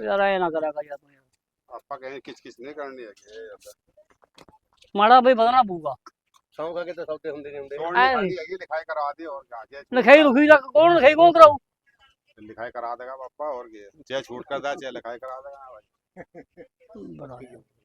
ਯਾਰ ਐ ਨਾ ਕਰਿਆ ਕਰ ਯਾਰ ਤੂੰ। ਯਾਰ। ਆਪਾਂ ਕਹੇ ਕਿਚ ਕਿਚ ਨਹੀਂ ਕਰਨੀ ਹੈਗੀ ਮਾੜਾ ਬਈ ਵਧਣਾ ਪਊਗਾ। ਸ਼ੌਂਕ ਆ ਕੇ ਤਾਂ ਸੌਦੇ ਹੁੰਦੇ ਨਹੀਂ ਹੁੰਦੇ। ਸੋਣ ਐ। ਨਹੀਂ ਨਹੀਂ। ਪੜ੍ਹਨੀ ਹੈਗੀ ਲਿਖਾਈ ਕਰਾ ਦੇ ਹੋਰ ਜਾ ਜੇ ਲਿਖਾਈ ਲੁਖੀ ਦਾ ਕੌਣ ਲਿਖਾਈ ਕੌਣ ਕਰਾਊ? ਲਿਖਾਈ ਕਰਾ ਦੇਗਾ ਪਾਪਾ ਹੋਰ ਕੀ ਹੈ। ਜੇ ਛੂਟ ਕਰਦਾ ਜੇ ਲਿਖਾਈ ਕਰਾ ਦੇਗਾ। ਭਾਈ ਬੜਾ।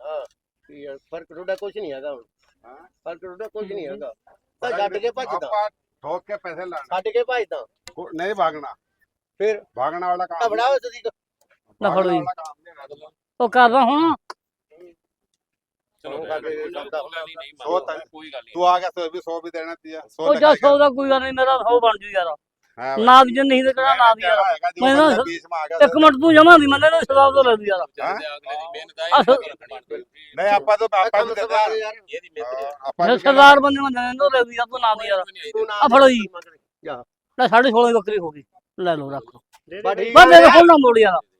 ਹਾਂ ਵੀ ਯਾਰ ਫ਼ਰਕ ਤੁਹਾਡਾ ਕੁਝ ਨਹੀਂ ਹੈਗਾ ਹੁਣ। ਹਾਂ। ਫ਼ਰਕ ਤੁਹਾਡਾ ਕੁਝ ਨਹੀਂ ਹੈਗਾ। ਤਾਂ ਛੱਡ ਕੇ ਭੱਜਦਾ। ਆਪਾਂ ਠੋਕ ਕੇ ਪੈਸੇ ਲਾਣਾ। ਛੱਡ ਕੇ ਭੱਜਦਾ। ਨਹੀਂ ਭਾਗਣਾ। ਫਿਰ ਭਾਗਣਾ ਵਾਲਾ ਕੰਮ ਤਬੜਾ ਹੋ ਤੁਸੀਂ ਲੈ ਫੜੋ ਜੀ। ਉਹ ਕਰਦਾ ਹੁਣ। ਚਲੋ ਕੋਈ ਗੱਲ ਨਹੀਂ ਤੂੰ ਆ ਗਿਆ 100 ਵੀ 100 ਵੀ ਦੇਣਾ ਤੀ ਆ। ਉਹ ਜਾ ਸੌ ਦਾ ਕੋਈ ਗੱਲ ਨਹੀਂ ਮੇਰਾ ਸੌ ਬਣ ਜੂ ਯਾਰ। ਨਾ ਵੀ ਨਹੀਂ ਤੇ ਕਹਣਾ ਨਾ ਯਾਰ। ਮੈਂ ਨਾ ਇੱਕ ਮਿੰਟ ਤੂੰ ਜਮਾ ਦੀ ਮੈਂ ਨਾ ਸ਼ਰਾਬ ਤੋਂ ਲੈ ਦੂ ਯਾਰ। ਨਹੀਂ ਸਰਦਾਰ ਬੰਦੇ ਮੈਂ ਨਾ ਦੀ ਯਾਰ। ਫੜੋ ਜੀ। ਜਾ। ਲੈ 16.5 ਬੱਕਰੀ ਹੋ ਗਈ। ਲੈ ਲਓ ਰੱਖ ਲਓ। ਬਾ ਮੇਰੇ ਕੋਲ ਯਾਰ।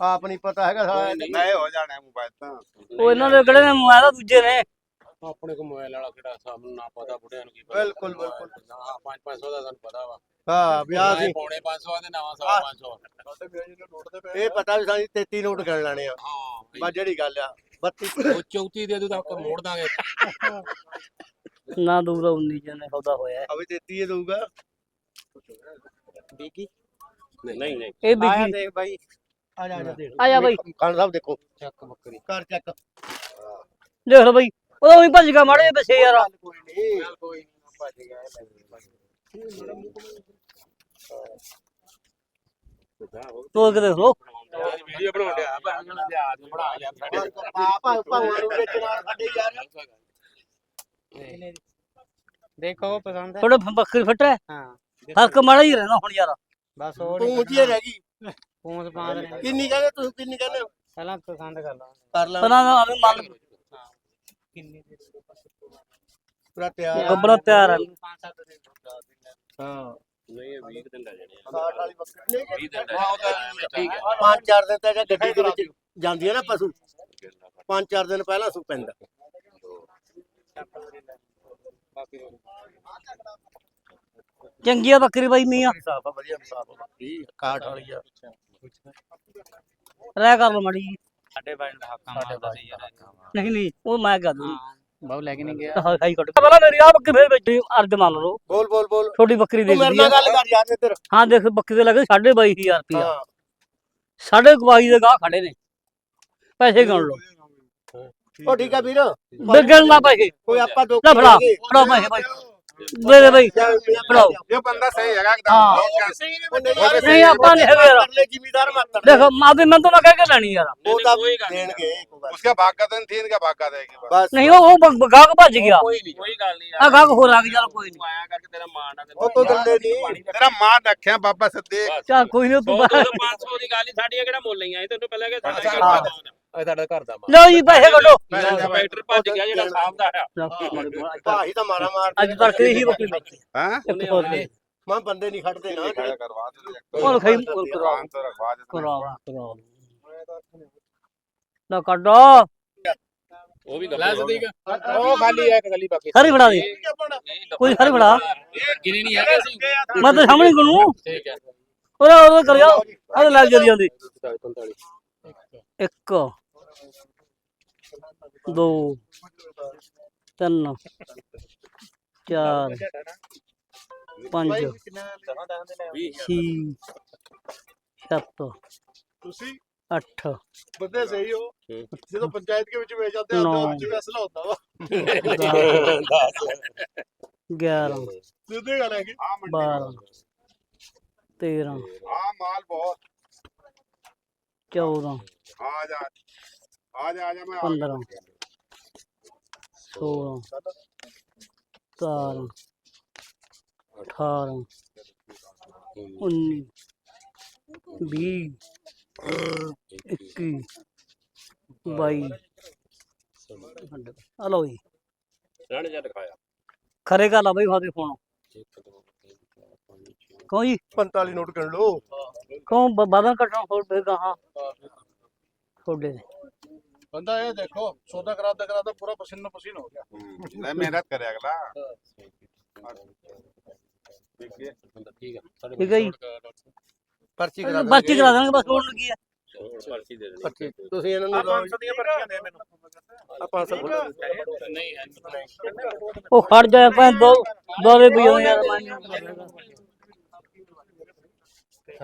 ਆਪ ਨਹੀਂ ਪਤਾ ਹੈਗਾ ਸਾਰਾ ਨਏ ਹੋ ਜਾਣੇ ਮੋਬਾਈਲ ਤਾਂ। ਉਹ ਇਹਨਾਂ ਦੇ ਕਿਹੜੇ ਨੇ ਮੋਬਾਈਲ ਆ ਦੂਜੇ ਨੇ। ਆਪਣੇ ਕੋ ਮੋਬਾਈਲ ਵਾਲਾ ਕਿਹੜਾ ਸਾਨੂੰ ਨਾ ਪਤਾ ਬੁੱਢਿਆਂ ਨੂੰ ਕੀ ਪਤਾ। ਬਿਲਕੁਲ ਬਿਲਕੁਲ। ਹਾਂ 5-500 ਦਾ ਸਾਨੂੰ ਪਤਾ ਵਾ। ਹਾਂ ਵਿਆਹ ਸੀ ਪੌਣੇ 500 ਦੇ ਨਵਾਂ ਸਾਲ 500 ਇਹ ਪਤਾ ਵੀ ਸਾਨੂੰ 33 ਨੋਟ ਕਰਨ ਲਾਣੇ ਆ। ਹਾਂ ਬਸ ਜਿਹੜੀ ਗੱਲ ਆ 32 ਉਹ 34 ਦੇ ਦੂ ਤਾਂ ਆਪਾਂ ਮੋੜ ਦਾਂਗੇ। ਨਾ ਦੂਗਾ 19 ਜਨੇ ਸੌਦਾ ਹੋਇਆ। ਅਵੇ 33 ਦਊਗਾ। ਬੀਕੀ ਨਹੀਂ ਨਹੀਂ। ਇਹ ਬੀਕੀ ਦੇਖ ਭਾਈ ਆ ਜਾ ਆ ਜਾ ਦੇਖ ਆ ਜਾ ਬਾਈ। ਖਾਨ ਸਾਹਿਬ ਦੇਖੋ। ਚੱਕ ਬੱਕਰੀ। ਕਰ ਚੱਕ। ਦੇਖ ਲਓ ਬਾਈ ਉਹ ਉਹੀ ਭੱਜ ਗਿਆ ਮਾੜੇ ਪਿੱਛੇ ਯਾਰ। ਕੋਈ ਨਹੀਂ ਕੋਈ ਨਹੀਂ ਭੱਜ ਗਿਆ ਤੋੜ ਕੇ ਦੇਖ ਲਓ। ਵੀਡੀਓ ਬਣਾਉਣ ਡਿਆ ਉਹਨਾਂ ਦੇ ਆਦ ਬਣਾ ਯਾਰ ਸਾਡੇ ਆਪਾ ਭਾਵਾਂ ਨੂੰ ਵੇਚਣਾ ਸਾਡੇ ਯਾਰ। ਦੇਖੋ ਪਸੰਦ ਹੈ। ਥੋੜਾ ਬੱਕਰੀ ਫਿੱਟ। ਹੈ। ਹਾਂ ਫ਼ਰਕ ਮਾੜਾ ਹੀ ਰਹਿਣਾ ਹੁਣ ਯਾਰ। ਬਸ ਉਹ ਤੂੰ ਉੱਚੀ ਰਹਿ ਗਈ। ਪੂੰਛ ਪਾਉਂਦ ਨੇ ਕਿੰਨੀ ਕਹਿੰਦੇ ਤੁਸੀਂ ਕਿੰਨੀ ਕਹਿੰਦੇ ਹੋ? ਪਹਿਲਾਂ ਪਸੰਦ ਕਰ ਲਾ ਕਰ ਲਾ ਪਹਿਲਾਂ ਆਵੇਂ ਮੰਨ ਕਿੰਨੀ ਦੇ ਪੂਰਾ ਤਿਆਰ ਗੱਬਰਾ ਤਿਆਰ ਹੈ ਪੰਜ ਸੱਤ ਦੇ ਹਾਂ। ਨਹੀਂ ਇਹ 20 ਦਿਨ ਦਾ ਜਣੇ 60 ਵਾਲੀ ਬੱਕਰੀ। ਨਹੀਂ 20 ਦਿਨ ਦਾ ਠੀਕ ਹੈ ਪੰਜ ਚਾਰ ਦਿਨ ਤੱਕ ਗੱਡੀ ਦੇ ਵਿੱਚ ਜਾਂਦੀ ਹੈ ਨਾ ਪਸ਼ੂ। ਪੰਜ ਚਾਰ ਦਿਨ ਪਹਿਲਾਂ ਸੂ ਪੈਂਦਾ। ਬਾਕੀ ਚੰਗੀ ਆ ਬੱਕਰੀ ਬਾਈ ਮੀਆਂ ਸਾਫ਼ ਆ ਵਧੀਆ ਸਾਫ਼ ਆ ਬੱਕਰੀ ਕਾਠ ਵਾਲੀ ਆ। ਰਹਿ ਕਰ ਲਓ ਮਾੜੀ ਜੀ। ਸਾਡੇ ਬਾਈ ਨੂੰ ਹੱਕਾਂ ਮਾਰਦਾ ਸੀ ਯਾਰ। ਨਹੀਂ ਨਹੀਂ ਉਹ ਮੈਂ ਕਰ ਦੂੰ। ਬਹੁ ਲੈ ਕੇ ਨਹੀਂ ਗਿਆ। ਹਾਈ ਕੱਟ ਪਹਿਲਾਂ ਮੇਰੀ ਆ ਬੱਕਰੀ ਫੇਰ ਵੇਚੀ ਅਰਜ ਮੰਨ ਲਓ। ਬੋਲ ਬੋਲ ਬੋਲ। ਛੋਟੀ ਬੱਕਰੀ ਦੇ ਮੇਰੇ ਨਾਲ ਗੱਲ ਕਰ ਯਾਰ ਇੱਧਰ। ਹਾਂ ਦੇਖ ਬੱਕਰੀ ਦੇ ਲੱਗੇ 22500 ਰੁਪਇਆ ਹਾਂ। ਸਾਢੇ ਕੁ ਦੇ ਗਾਹ ਖੜੇ ਨੇ। ਪੈਸੇ ਗਣ ਲਓ। ਉਹ ਠੀਕ ਆ ਵੀਰ। ਬਿਗਣ ਨਾ ਪੈਸੇ। ਕੋਈ ਆਪਾਂ ਦੋ ਲੈ ਫੜਾ। ਫੜਾ ਪੈਸੇ ਬਾਈ ਨਹੀਂ ਨਹੀਂ ਬਣਾਓ। ਇਹ ਬੰਦਾ ਸਹੀ ਹੈਗਾ ਇੱਕਦਮ ਨਹੀਂ ਆਪਾਂ ਨਹੀਂ ਹੈਗੇ ਯਾਰ। ਜ਼ਿਮੀਦਾਰ ਮਾਤੜ ਦੇਖੋ ਮਾਦੀ ਮੈਂ ਤੁਹਾਨੂੰ ਕਹਿ ਕੇ ਲੈਣੀ ਯਾਰ। ਉਹ ਤਾਂ ਦੇਣਗੇ ਉਸਕਾ ਭਾਗਾ ਤਾਂ ਥੀ ਇਨਕਾ ਭਾਗਾ ਦੇਗਾ ਬਸ। ਨਹੀਂ ਉਹ ਉਹ ਭੱਜ ਗਿਆ। ਕੋਈ ਨਹੀਂ। ਕੋਈ ਗੱਲ ਨਹੀਂ ਆ ਗਾਹਕ ਹੋ ਲੱਗ ਗਿਆ ਕੋਈ ਨਹੀਂ। ਆਇਆ ਕਰਕੇ ਤੇਰਾ ਮਾਣ ਨਾ ਉਹ ਤੋਂ ਗੱਲੇ ਨਹੀਂ। ਤੇਰਾ ਮਾਣ ਰੱਖਿਆ ਬਾਬਾ ਸਦੇਕ ਚਾ ਕੋਈ ਨਹੀਂ ਤੂੰ 500 ਦੀ ਗੱਲ ਹੀ ਸਾਡੀਆਂ ਕਿਹੜਾ ਮੁੱਲ ਨਹੀਂ ਆਈ ਤੈਨੂੰ ਪਹਿਲਾਂ ਕਿ ਸਾਡਾ ਇਹ ਤੁਹਾਡਾ ਘਰ ਦਾ ਮਾਲ। ਲਓ ਜੀ ਪੈਸੇ ਕੱਢੋ। ਬੈਟਰ ਭੱਜ ਗਿਆ ਜਿਹੜਾ ਸਾਹਮਣਾ ਆ ਭਾਈ ਤਾਂ ਮਾਰਾ ਮਾਰ ਅੱਜ ਤੱਕ ਇਹੀ ਰੋਟੀ ਲੱਗੀ ਹਾਂ? ਇੱਕ ਹੋਰ ਨੇ ਮੈਂ ਬੰਦੇ ਨਹੀਂ ਖੜਦੇ ਨਾ। ਕਰਵਾ ਦੇ ਕੋਲ ਖਈ ਕੋਲ ਕਰਵਾ। ਕਰਵਾ ਕਰਵਾ ਨਾ ਕੱਢੋ। ਉਹ ਵੀ ਲੈ ਸਦੀਕ। ਉਹ ਖਾਲੀ ਹੈ ਖਾਲੀ ਬਾਕੀ ਹਰੀ ਬਣਾ ਦੇ। ਕੋਈ ਹਰੀ ਬਣਾ। ਗਿਣੀ ਨਹੀਂ ਹੈਗਾ ਸੀ ਮੈਂ ਤਾਂ ਸਾਹਮਣੇ ਕੋਲ। ਠੀਕ ਹੈ। ਉਹ ਉਹ ਕਰ ਗਿਆ ਆ ਲੈ ਜਲਦੀ ਜਾਂਦੀ 1 ਦੋ ਤਿੰਨ ਚਾਰ ਪੰਜ ਛੇ ਸੱਤ ਤੁਸੀਂ ਅੱਠ ਬੰਦੇ ਸਹੀ ਹੋ। ਜਦੋਂ ਪੰਚਾਇਤ ਦੇ ਵਿੱਚ ਵੇਚ ਜਾਂਦੇ ਆ ਤਾਂ ਵਿੱਚ ਫੈਸਲਾ ਹੁੰਦਾ ਵਾ। 11 ਸਿੱਧੇ ਗੱਲ ਹੈ ਕਿ 12 13 ਆ ਮਾਲ ਬਹੁਤ। 14 ਆ ਜਾ। ਆ ਜਾ ਆ ਜਾ ਮੈਂ ਸੋਲਾਂ ਸਤਾਰਾਂ ਅਠਾਰਾਂ ਉੱਨੀ ਵੀਹ 21 22 ਆ ਲਓ ਜੀ। ਰਹਿਣ ਜਾ ਦਿਖਾਇਆ। ਖਰੇ ਗੱਲ ਆ ਬਈ ਫਾਦੇ ਫੋਨ। ਕਹੋ ਜੀ? 45 ਨੋਟ ਕਰ ਲਓ। ਕਹੋ ਬਾਦਲ ਕੱਟਣਾ ਹੋਰ ਫੇਰ ਗਾਹਾਂ। ਤੁਹਾਡੇ। ਨੇ ਬੰਦਾ ਇਹ ਦੇਖੋ ਸੌਦਾ ਕਰਾਦਾ ਕਰਾਦਾ ਪੂਰਾ ਪਸੀਨੋ ਪਸੀਨ ਹੋ ਗਿਆ। ਲੈ ਮਿਹਨਤ ਕਰਿਆ ਅਗਲਾ। ਦੇਖੀਏ ਠੀਕ ਹੈ ਠੀਕ ਹੈ ਜੀ। ਪਰਚੀ ਕਰਾ ਦਾਂਗੇ। ਬਾਕੀ ਕਰਾ ਦਾਂਗੇ ਬਸ ਹੋਰ ਲੱਗੀ ਆ। ਪਰਚੀ ਦੇ ਦੇਣੀ ਪਰਚੀ ਤੁਸੀਂ ਇਹਨਾਂ ਨੂੰ 500 ਦੀਆਂ ਪਰਚੀਆਂ ਦੇ ਮੈਨੂੰ। ਆ 500 ਨਹੀਂ ਹੈ ਉਹ ਖੜ ਜਾ ਪੈ ਦੋ ਦੋ ਵੀ ਬਿਓ ਯਾਰ ਮਾਨੀ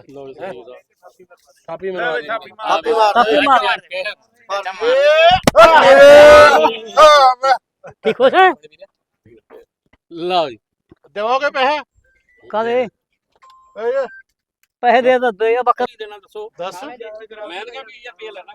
ਲੋ ਜੀ ਛਾਪੀ ਮਾਰ ਛਾਪੀ ਮਾਰ ਛਾਪੀ ਮਾਰ। ਠੀਕ ਹੋ? ਸਰ ਲਓ ਜੀ। ਦੇਵੋਗੇ ਪੈਸੇ? ਕਾਦੇ ਪੈਸੇ ਦੇ ਦੋ ਬੱਕਰੀ ਦੇਣਾ ਦੱਸੋ। ਦੱਸ। ਮੈਂ ਤਾਂ 20000 ਰੁਪਏ ਲੈਣਾ।